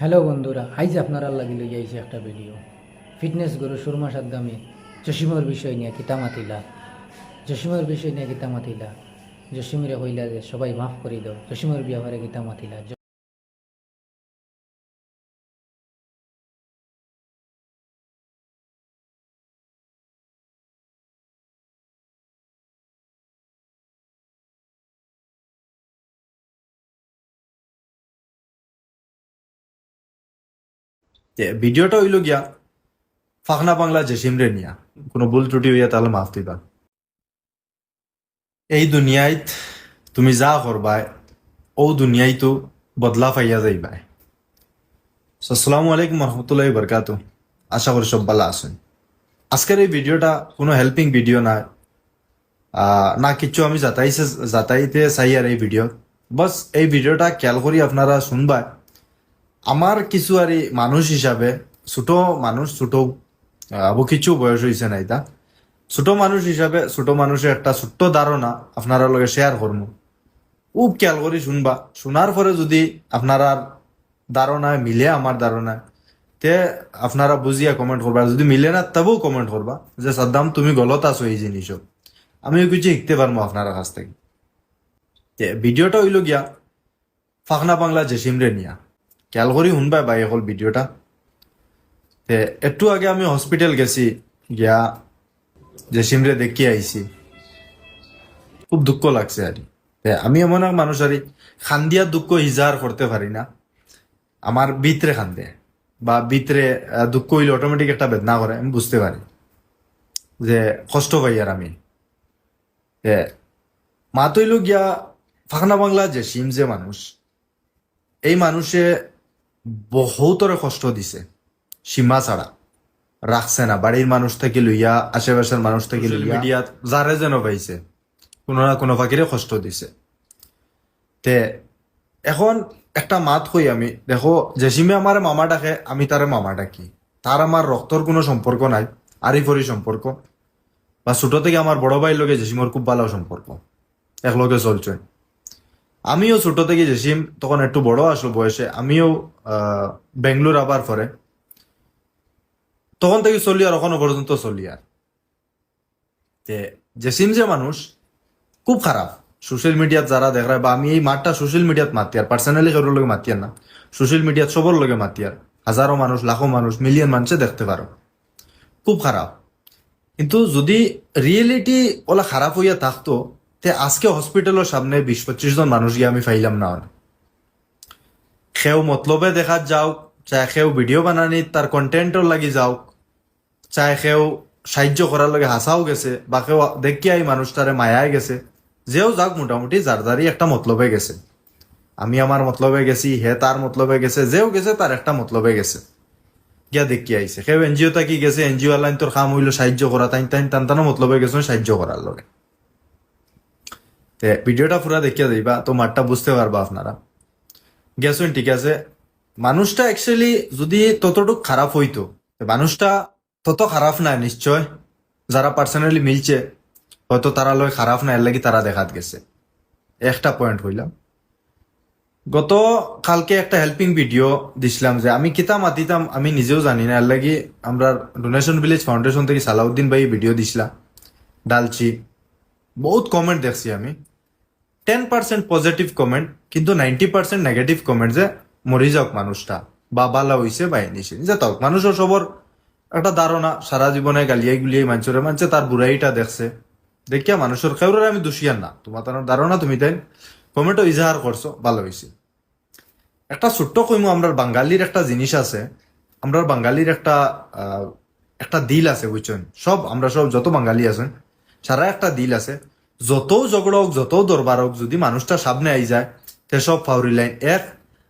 Hello বন্ধুরা, আইজ আপনারা লাগি লই আইছি একটা ভিডিও ফিটনেস গুরু সুরমা সাদ্দামে, জসিমর বিষয় নিয়ে কিতা মাতিলা জসিমর বিষয় নিয়ে কিতা মাতিলা জসিমরে কইলা যে, সবাই মাফ করি দাও। জসিমর কিতা ভিডিওটা হইল গিয়া ফাখনা বাংলা জেসিমরে নিয়া, কোনো ভুল ত্রুটি হইয়া তাহলে মাফ দিবা। এই দুনিয়ায় তুমি যা করবাই ও দুনিয়ায় তো বদলা পাইয়া যাইবাই। আসসালামু আলাইকুম রহমতুল্লাহ বরকাত আশা করি সব ভালো আছেন। আজকের এই ভিডিওটা কোনো হেল্পিং ভিডিও না না কিছু আমি যাতাইছে যাতাইতে চাই আর এই ভিডিও বাস, এই ভিডিওটা খেয়াল করি আপনারা শুনবা আমার কিছু আর মানুষ হিসাবে, ছোট মানুষ, ছোট আবু কিছু বয়স হয়েছে না এটা। ছোট মানুষ হিসাবে, ছোট মানুষের একটা ছোট্ট ধারণা আপনারা লগে শেয়ার করব খুব খেয়াল করে শুনবা। শোনার পরে যদি আপনারা ধারণায় মিলে, আমার ধারণায়, তে আপনারা বুঝিয়া কমেন্ট করবা। যদি মিলে না, তবেও কমেন্ট করবা যে, সাদ্দাম, তুমি গলত আছো এই জিনিস আমিও কিছু শিখতে পারব আপনার কাছ থেকে। ভিডিওটা হইল গিয়া, ফাখনা বাংলা জেসিমরে নিয়া। খেয়াল করি শুনবাই বাই হল ভিডিওটা তে একটু আগে আমি হসপিটাল গেছি গিয়া জেসিমরে দেখি আইছি খুব দুঃখ লাগছে আর আমি এমন এক মানুষ আর খান্দিয়া দুঃখ ইজাহার করতে পারি না। আমার ভিতরে খান্দে বা আহ, দুঃখ হইলে অটোমেটিক একটা বেদনা করে আমি বুঝতে পারি যে কষ্ট পাই আর আমি। মা তৈল গিয়া ফাখনা বাংলা যে সিম যে মানুষ এই মানুষে বহুতরে কষ্ট দিছে। সীমা ছাড়া। রাখছে না বাড়ির মানুষ থেকে লইয়া আশেপাশের মানুষ থেকে লইয়া। মিডিয়াত যারে যেন পাইছে কোনো না কোনো ফাঁকিরে কষ্ট দিছে। তে এখন একটা মাত কই আমি দেখো জেসিমে আমার মামা ডাকে আমি তারে মামা ডাকি। তার আমার রক্তর কোনো সম্পর্ক নাই আরিফরি সম্পর্ক বা ছোট থেকে আমার বড় ভাইয়ের লগে জেসিমর খুব ভালো সম্পর্ক একলগে চলছে আমিও ছোট থেকে জেসিম তখন একটু বড় আসলো বয়সে, আমিও বেঙ্গলোর আবার পরে। তখন থেকে চলি আর এখনও পর্যন্ত চলি আর। যে জেসিম যে মানুষ, খুব খারাপ। সোশ্যাল মিডিয়াত যারা দেখায় বা আমি এই মাঠটা সোশ্যাল মিডিয়াত মাতি আর পার্সোনালি কারোর লগে মাতি আর না। সোশ্যাল মিডিয়াত সবর লগে আর হাজারো মানুষ লাখো মানুষ মিলিয়ন মানুষে দেখতে পারো খুব খারাপ কিন্তু যদি রিয়েলিটি ওলা খারাপ হইয়া থাকতো তে আজকে হসপিটালের সামনে বিশ পঁচিশ জন মানুষ গিয়ে আমি ফাইলাম না। সেও মতলবে দেখা যাওক, চাই সেও ভিডিও বানানি তার কন্টেন্টর লাগি যাওক, চাই সেও সাহায্য করার লগে হাসাও গেছে, বা কেউ দেখি এই মানুষটারে মায়ায় গেছে। যেও যাক মোটামুটি যার যারই একটা মতলবে গেছে। আমি আমার মতলবে গেছি, হে তার মতলবে গেছে, যেও গেছে তার একটা মতলবে গেছে। গিয়া দেখি আইছে সেও এনজিও তাকি গেছে এনজিও লাইন তোর কাম হইল সাহায্য করা তাই তাই টান টানো মতলবে গেছে, সাহায্য করার লগে। ভিডিওটা পুরা দেখিয়া যাইবা তো মাঠটা বুঝতে পারবা আপনারা। গেছেন ঠিক আছে? মানুষটা অ্যাকচুয়ালি যদি ততটুক খারাপ হইতো মানুষটা তত খারাপ না নিশ্চয়? যারা পার্সোনালি মিলছে, হয়তো তারা লয় খারাপ না এর লাগি তারা দেখাত গেছে। একটা পয়েন্ট হইলাম। গত কালকে একটা হেল্পিং ভিডিও দিছিলাম যে, আমি কিতা মাতিতাম, আমি নিজেও জানি না, এর লাগি আমরা ডোনেশন ভিলেজ ফাউন্ডেশন থেকে সালাউদ্দিন ভাই ভিডিও দিছিলাম ডালচি। বহুত কমেন্ট দেখছি আমি। টেন পার্সেন্ট পজিটিভ কমেন্ট কিন্তু নাইনটি পার্সেন্ট নেগেটিভ কমেন্ট যে মরি যাওক মানুষটা, বা বালা হইছে বা এনেছে যে তাও মানুষের সবর একটা ধারণা সারা জীবনে গালিয়াই গুলিয়াই মানুষের মানছে তার বুড়াইটা দেখছে। দেখিয়া মানুষের কেউরের আমি দোষিয়ার না। তোমার তার ধারণা তুমি তাই কমেন্টও ইজাহার করছ ভালো হয়েছে একটা ছোট্ট কইমু আমরা বাঙালির একটা জিনিস আছে। আমরা বাঙালির একটা একটা দিল আছে বুঝছেন সব, আমরা সব যত বাঙালি আছেন সারা একটা দিল আছে। যত ঝগড়া হোক যত দরবার হোক যদি মানুষটা সামনে আই যায় তে সব ফাউরি লাইন এক।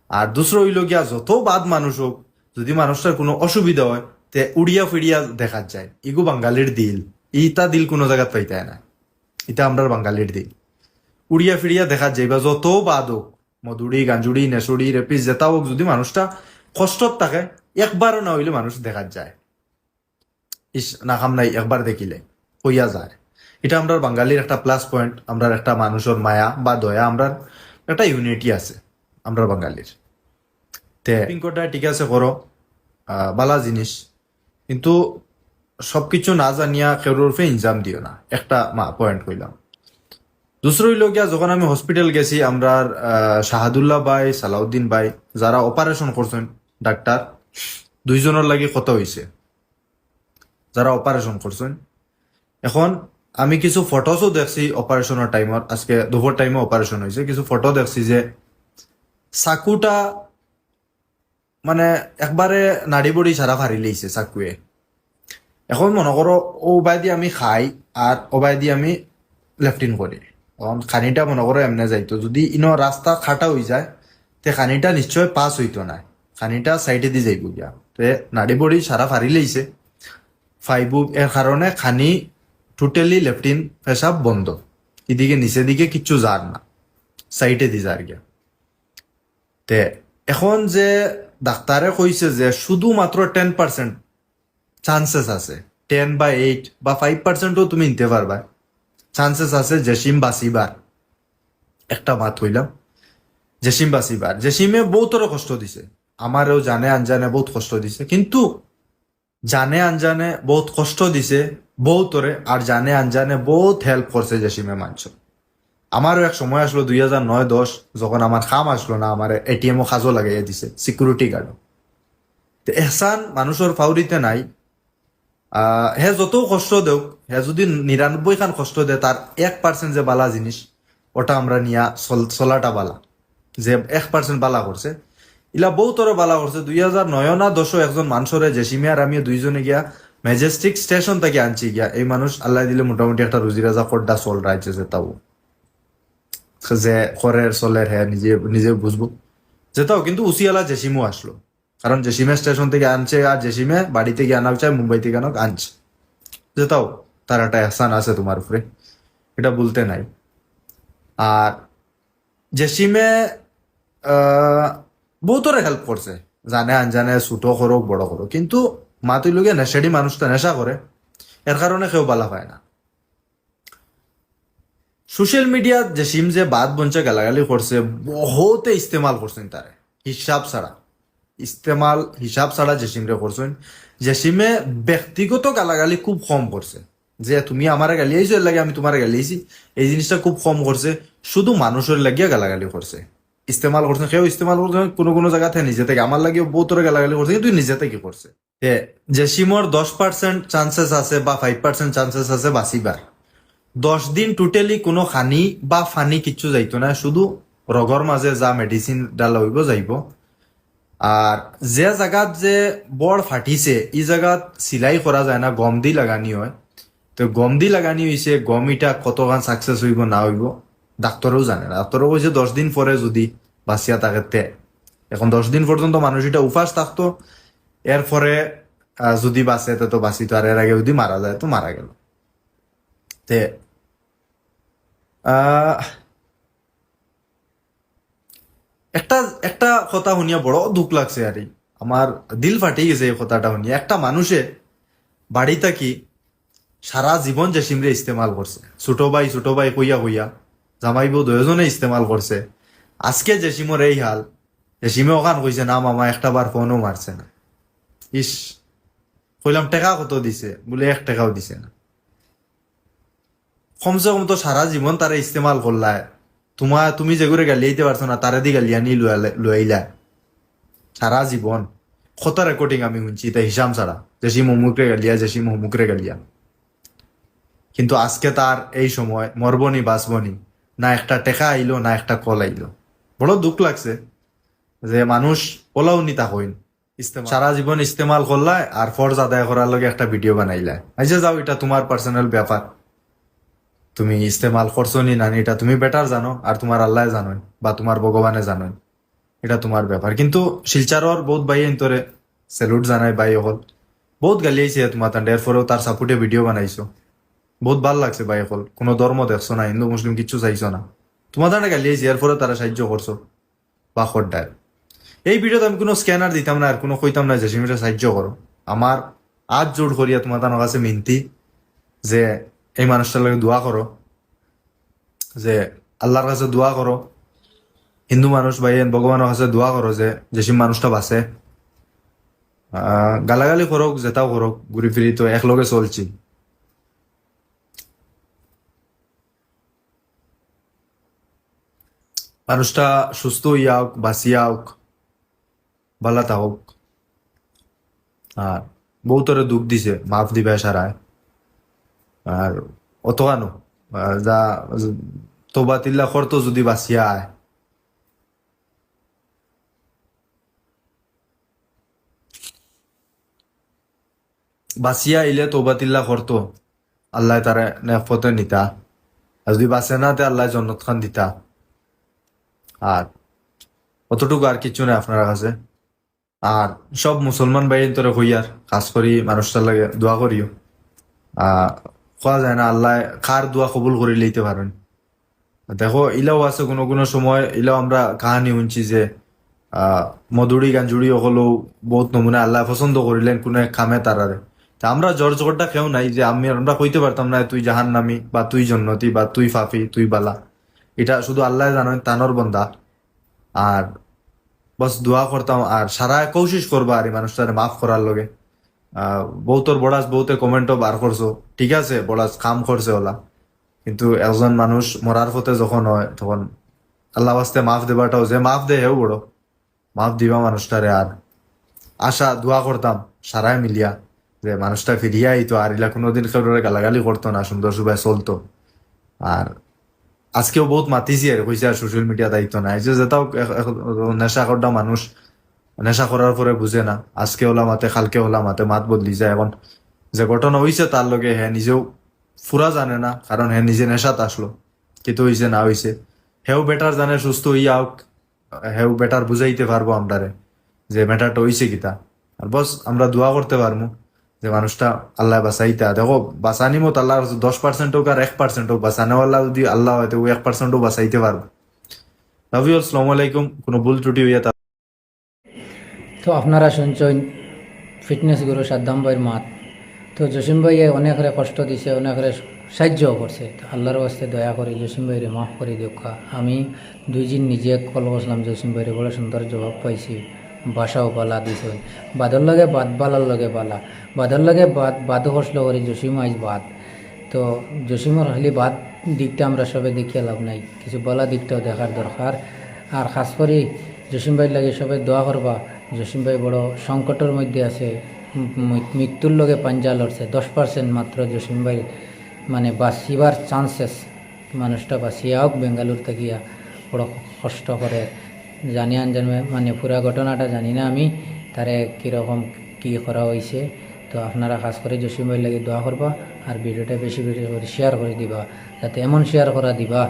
আর দুসরো হইল গিয়া, যত বাদ মানুষ হোক যদি মানুষটার কোনো অসুবিধা হয়, তে উড়িয়া ফিরিয়া দেখা যায়। ইগু বাঙালির দিল। ইটা দিল কোনো জায়গাত পাইতে না। এটা আমরা বাঙালির দিল। উড়িয়া ফিরিয়া দেখা যায়, বা যত বাদ হোক মধুরি গাঞ্জুড়ি, নেসুড়ি, রেপিস, যেটা হোক যদি মানুষটা কষ্টত থাকে, একবারও না হইলে মানুষ দেখা যায়। ইস, না খাম নাই, একবার দেখিলে, হইয়া যায়। এটা আমরা বাঙালির একটা প্লাস পয়েন্ট আমরা একটা মানুষের মায়া বা দয়া আমরা একটা ইউনিটি আছে আমরা বাঙালির। তে পিঙ্কটা ঠিক আছে করো। বালা জিনিস। কিন্তু সবকিছু না জানিয়া কেউর উপরে ইনজাম দিও না। একটা মা পয়েন্ট কইলাম। দুসরো হইল গিয়া যখন আমি হসপিটাল গেছি আমরা শাহাদুল্লাহ ভাই সালাউদ্দিন ভাই যারা অপারেশন করছেন ডাক্তার দুইজনের লাগি কত হইছে। যারা অপারেশন করছেন। এখন আমি কিছু ফটোসও দেখছি অপারেশনের টাইমত আজকে দুপুর টাইমে অপারেশন হয়েছে কিছু ফটো দেখছি যে চাকুটা মানে একবারে নাড়ি বড়ি সারা ফারি লেইছে চাকুয়ে এখন মনে করো ও উপায় দিয়ে আমি খাই আর উপায় দিয়ে আমি লেফটিন করি এখন খানিটা মনে করো এমনি যাইতো যদি ইনো রাস্তা খাটা হয়ে যায়, তে খানিটা নিশ্চয় পাস হইতো না খানিটা সাইডে দিয়ে যাইব গিয়া তে নাড়ি বড়ি সারা ফারি লেইছে ফাইবু এর কারণে খানি টোটালি লেফটিন পেশাব বন্ধ। এদিকে নিচে দিকে কিচ্ছু যার না। সাইডে দি যার গিয়া। তে এখন যে ডাক্তারে কইছে যে শুধুমাত্র টেন পার্সেন্ট চান্সেস আছে। টেন বা এইট বা ফাইভ পার্সেন্টও তুমি নিতে পারবা। চান্সেস আছে জেসিম বাসিবার একটা মাত হইলাম জেসিম বাসিবার জেসিমে বহুতর কষ্ট দিছে। আমারও জানে, আনজানে বহুত কষ্ট দিছে। কিন্তু জানে আনজানে বহুত কষ্ট দিছে, বহুতরে, আর জানে আনজানে বহুত হেল্প করছে জেসিমে মানছ। আমারও এক সময় আসলো দুই হাজার নয় দশ, যখন আমার খাম আসলো না, আমার এটিএমও খাজো লাগাইয়া দিছে সিকিউরিটি গার্ড তো এহসান মানুষের ফাউরিতে নাই। হে যত কষ্ট দেওক, হে যদি নিরানব্বই খান কষ্ট দেয় তার এক পার্সেন্ট যে বালা জিনিস, ওটা আমরা নিয়া চল- চলাটা বালা। যে এক পার্সেন্ট বালা করছে। ইলা বহুতরে বালা করছে দুই হাজার নয় না দশো একজন মানুষরে জেসিমিয়া আর আমি দুইজনে গিয়া ম্যাজেস্টিক স্টেশন থেকে আনছি গিয়া। এই মানুষ আল্লাহ দিলে মোটামুটি একটা রুজি রাজা কড্ডা চল রাইছে যে তাও। যে করের চলের হ্যাঁ নিজে নিজে বুঝব যেটাও কিন্তু উসিয়ালা জেসিমও আসলো। কারণ জেসিমে স্টেশন থেকে আনছে আর জেসিমে বাড়ি থেকে আনা চায় মুম্বাই থেকে আনাক, আনছে। যেটাও তার একটা এহসান আছে তোমার উপরে। এটা বলতে নাই। আর জেসিমে বহুতরে হেল্প করছে জানে, আনজানে, ছোটো করুক বড় করুক কিন্তু মা তুই লোকে নেশাড়ি মানুষটা নেশা করে এর কারণে কেউ বালা পায় না। সোশ্যাল মিডিয়াত জেসিম যে বাদ বঞ্চে গালাগালি করছে বহুতে ইস্তেমাল করছেন তারে হিসাব ছাড়া। ইস্তেমাল হিসাব ছাড়া জেসিমরে করছেন জেসিমে ব্যক্তিগত গালাগালি খুব কম করছে যে তুমি আমারে গালি আইছো এর লাগে আমি তোমার গালি আইছি এই জিনিসটা খুব কম করছে শুধু মানুষের লাগিয়া গালাগালি করছে ইস্তেমাল করছে কেউ ইস্তেমাল করছে, কোনো কোনো জায়গাতে নিজে থেকে, আমার লাগিও বহুতরে গালাগালি করছে, কিন্তু নিজে থেকে করছে। তে জেসিমর দশ পার্সেন্ট চান্সেস আছে বা ফাইভ পার্সেন্ট চান্সেস আছে বাঁচিবার দশ দিন টোটালি কোনো খানি বা ফানি কিচ্ছু যাইতো না, শুধু রগর মাঝে যা মেডিসিন ডালা হইব যাইব। আর যে জায়গাত যে বড় ফাটিছে এই জায়গাত সিলাই করা যায় না গম দি লাগানি হয়। তো গম দি লাগানি হয়েছে গম ইটা কতখান সাকসেস হইব, না হইব। ডাক্তারও জানে না। ডাক্তারও কইছে দশ দিন পরে যদি বাঁচিয়া থাকে তে। এখন দশ দিন পর্যন্ত মানুষ এটা উপাস থাকতো এর পরে আহ, যদি বাঁচে তে তো বাঁচিত আর এর আগে যদি মারা যায় তো মারা গেল। তে একটা একটা কথা শুনিয়া বড় দুঃখ লাগছে আর আমার দিল ফাটি গেছে এই কথাটা শুনিয়া একটা মানুষে বাড়ি থাকি সারা জীবন জেসিমরে ইস্তেমাল করছে ছোট ভাই ছোট ভাই কইয়া কইয়া। জামাই বউ দুজনে ইস্তেমাল করছে। আজকে জেসিমর এই হাল জেসিমে ওখান কইছে না মামা একটা বার ফোনও মারছে না। ইস কইলাম, টেকা কত দিছে? বলে, এক টাকাও দিছে না। কমসে কম তো সারা জীবন তারা ইস্তেমাল করলায় তোমার তুমি যেগুলো গালিয়াইতে পারছ না তারা দি গালিয়া নি লুয়াইলা সারা জীবন কত রেকর্ডিং আমি শুনছি তা হিসাম ছাড়া জেসি মহুমুকরে গালিয়া জেসি মহুমুকরে গালিয়া কিন্তু আজকে তার এই সময় মরবনি বাঁচবনি না একটা টেকা আইলো না একটা কল আইলো। বড় দুঃখ লাগছে যে মানুষ ওলাও নিতা হইন। সারা জীবন ইস্তেমাল করলায় আর ফরজ আদায় করার লগে একটা ভিডিও বানাইলায় আইসে যাও এটা তোমার পার্সোনাল ব্যাপার। তুমি ইস্তেমাল করছ নি না এটা তুমি বেটার জানো আর তোমার আল্লাহ জানোই বা তোমার ভগবানে জানোই। এটা তোমার ব্যাপার। কিন্তু শিলচারর বহুত ভাই তোরে স্যালুট জানাই ভাই হল বহুত গালি আইছে তোমার তান্ডে এরপরেও তার সাপোর্টে ভিডিও বানাইছো। বহুত ভালো লাগছে ভাই হল কোনো ধর্ম দেখছ না, হিন্দু মুসলিম কিচ্ছু চাইছো না। তোমার তান্ডে গালি আইছে এরপরে তারা সাহায্য করছ বা খড্ডায় এই ভিডিওতে আমি কোনো স্ক্যানার দিতাম না আর কোনো কইতাম না যে সিমিটা সাহায্য করো আমার আজ জোর করিয়া তোমার তার কাছে মিনতি, যে এই মানুষটার লাগে দোয়া করো যে আল্লাহর কাছে দোয়া করো হিন্দু মানুষ ভাই ভগবানের কাছে দোয়া করো যে যেসব মানুষটা বাঁচে গালাগালি করক যেটাও করক ঘুরি ফিরি তো একলগে চলছি। মানুষটা সুস্থ হইয়া হোক বাঁচিয়া হোক ভালো থাকুক। আর বহুতরে দুঃখ দিছে, মাফ দিবে সারায় আর অত কানো যা তোবা তিল্লা করতো যদি বাঁচিয়া আয় বাঁচিয়া আইলে তোবা তিল্লা করতো আল্লাহ তারে নেফতে নিতা। আর যদি বাঁচে না, তে আল্লাহ জন্নত খান দিতা। আর অতটুকু আর কিছু নেই আপনার কাছে। আর সব মুসলমান ভাই তোরে হইয়ার কাজ করি, মানুষটার লাগে দোয়া করিও। কোয়া যায় না, আল্লাহ কার দোয়া কবুল করে লইতে পারেন। দেখো, ইলাও আছে কোনো কোনো সময়, ইলাও আমরা কাহানি শুনছি যে মধুরি গাঞ্জুরি হলেও বহুত নমুনা আল্লাহ পছন্দ করিলেন কোনো এক খামে তারারে তা আমরা জোর জোরটা কেউ নাই যে আমি আমরা কইতে পারতাম না, তুই জাহান নামি বা তুই জন্নতি বা তুই ফাফি, তুই বালা। এটা শুধু আল্লাহ জানেন তানর বন্দা। আর বস দোয়া করতাম, আর সারা কোশিশ করবা আর এই মানুষটারে মাফ করার লগে। বহুতর বড়াস বহুতে কমেন্টও বার করছ। ঠিক আছে, বড়াস কাম করছে ওলা। কিন্তু একজন মানুষ মরার পথে যখন হয়, তখন আল্লাহ বাস্তে মাফ দেবাটাও যে মাফ দে, হেও বড়। মাফ দিবা মানুষটারে আর। আশা, দোয়া করতাম সারাই মিলিয়া যে মানুষটা ফিরিয়া আইতো আর ইলা কোনোদিন কারোর গালাগালি করতো না, সুন্দর সুবাই চলতো। আর আজকেও বহুত মাতিছি আর কইছে সোশ্যাল মিডিয়া দায়িত্ব নাই। যে যেটাও নেশা করটা মানুষ, নেশা করার পরে বুঝে না। আজকে ওলা মাতে, কালকে ওলা মাতে, মাত বদলি যায় এখন। যে ঘটনা হইছে তার লগে হ্যাঁ নিজেও ফুরা জানে না কারণ হ্যাঁ নিজে নেশাত আসলো কিন্তু হইছে না হইছে হেও বেটার জানে, সুস্থ হইয়া হোক হেও বেটার বুঝাইতে পারব আমরারে যে ম্যাটারটা হইছে কিতা। আর বস আমরা দোয়া করতে পারব যে মানুষটা আল্লাহ বাঁচাইতা দেখো বাঁচানি মত আল্লাহ দশ পার্সেন্ট হোক আর এক পার্সেন্ট হোক বাঁচানোওয়ালা যদি আল্লাহ হয়তো ওই এক পার্সেন্টও বাঁচাইতে পারবে। আসসালামু আলাইকুম। কোনো ভুল ত্রুটি হইয়া তা- তো আপনারা শুনছেন ফিটনেস গুরু সাদ্দাম ভাইয়ের মাত। তো জসিম ভাইয়ে অনেকরে কষ্ট দিছে, অনেকরে সাহায্যও করছে। তো আল্লাহর বাস্তে দয়া করে জসিম ভাইরে মাফ করে দিওকা আমি দুই দিন নিজে কল করছিলাম, জসিম ভাইরে বড় সুন্দর জবাব পাইছি। বাসাও বালা দিছে। বাদর লগে বাদ বালার লগে বালা। বাদর লগে বাদ বাদ হসলো করে জসিম আইজ বাদ। তো জসিমর খালি বাদ দিকটা আমরা সবে দেখিয়ে লাভ নাই। কিছু বলা দিকটাও দেখার দরকার আর খাস করে জসিম ভাইয়ের লাগে সবাই দোয়া করবা জসিম ভাই বড় সংকটের মধ্যে আছে। মৃত্যুর লগে পাঞ্জা লড়ছে। দশ পার্সেন্ট মাত্র জসিম ভাই মানে বাঁচিবার চান্সেস মানুষটা বাঁচিয়া হোক বেঙ্গালুর থাকিয়া বড় কষ্ট করে জানি আনজানে মানে পুরা ঘটনাটা জানি না আমি তারে কীরকম কী করা হয়েছে তো আপনারা খাস করে জসিম ভাই লাগে দোয়া করবা, আর ভিডিওটা বেশি বেশি করে শেয়ার করে দিবা, যাতে এমন শেয়ার করা দিবা,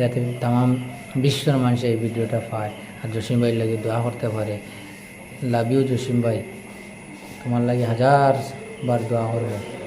যাতে তাম বিশ্বর মানুষ এই ভিডিওটা পায়, আর জসিম ভাইয়ের লাগে দোয়া করতে পারে। লাভ ইউ জসিম ভাই। তোমার লাগে হাজার বার দোয়া করব।